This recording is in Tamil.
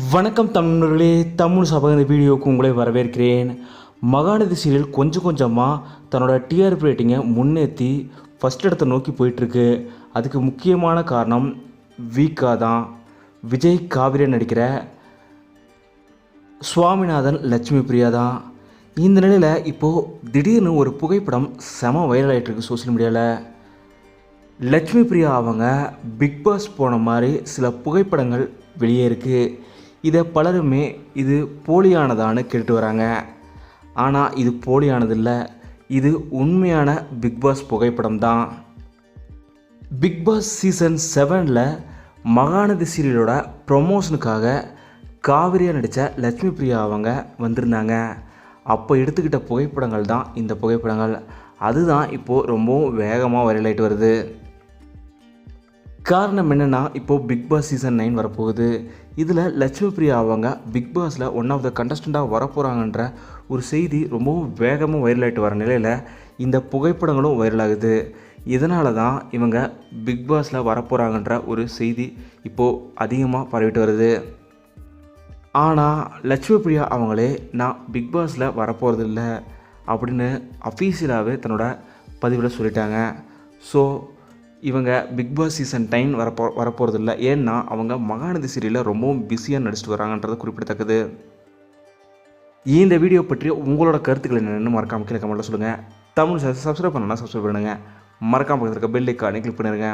வணக்கம் தமிழர்களே தமிழ் சபை இந்த வீடியோவுக்கு உங்களை வரவேற்கிறேன். மகாநதி சீரியல் கொஞ்சம் கொஞ்சமாக தன்னோட டிஆர்பி ரேட்டிங்கை முன்னேற்றி ஃபஸ்ட் இடத்தை நோக்கி போயிட்டுருக்கு. அதுக்கு முக்கியமான காரணம் வீக்கா தான். விஜய் காவிரி நடிக்கிற சுவாமிநாதன் லட்சுமி பிரியா தான். இந்த நிலையில் இப்போது திடீர்னு ஒரு புகைப்படம் செம வைரல் ஆகிட்டு இருக்கு சோஷியல் மீடியாவில் லட்சுமி பிரியா அவங்க பிக் பாஸ் போன மாதிரி சில புகைப்படங்கள் வெளியே இருக்குது இதை பலருமே இது போலியானதான்னு கேட்டு வராங்க. ஆனால் இது போலியானதில்லை. இது உண்மையான பிக் பாஸ் புகைப்படம் தான் பிக்பாஸ் சீசன் செவனில் மகாநதி சீரியலோட ப்ரொமோஷனுக்காக காவிரியாக நடித்த லட்சுமி பிரியா அவங்க வந்திருந்தாங்க. அப்போ எடுத்துக்கிட்ட புகைப்படங்கள் தான் இந்த புகைப்படங்கள். அதுதான் இப்போது ரொம்பவும் வேகமாக வைரலாயிட்டு வருது. காரணம் என்னென்னா இப்போது பிக் பாஸ் சீசன் நைன் வரப்போகுது. இதில் லட்சுமி பிரியா அவங்க பிக் பாஸில் ஒன் ஆஃப் த கண்டஸ்டண்ட்டாக வரப்போகிறாங்கன்ற ஒரு செய்தி ரொம்பவும் வேகமாக வைரலாகிட்டு வர நிலையில் இந்த புகைப்படங்களும் வைரலாகுது இதனால தான் இவங்க பிக் பாஸில் வரப்போகிறாங்கன்ற ஒரு செய்தி இப்போது அதிகமாக பரவிட்டு வருது. ஆனால் லட்சுமி பிரியா அவங்களே நான் பிக் பாஸில் வரப்போகிறது இல்லை அப்படின்னு அஃபீஷியலாகவே தன்னோட பதிவில் சொல்லிட்டாங்க. ஸோ இவங்க பிக் பாஸ் சீசன் டைம் வரப்போ வரப்போகிறது இல்லை ஏன்னா அவங்க மகாநதி சீரியலில் ரொம்பவும் பிஸியாக நடிச்சிட்டு வராங்கன்றது குறிப்பிடத்தக்கது. இந்த வீடியோ பற்றி உங்களோட கருத்துக்கள் என்னென்னு மறக்காமல் கீழே கமெண்ட்டில் சொல்லுங்கள் தமிழ் சப்ஸ்கிரைப் பண்ணலாம் சப்ஸ்கிரைப் பண்ணுங்கள் மறக்காமல் இருக்க பெல் ஐக்கானே கிளிக் பண்ணிடுங்க.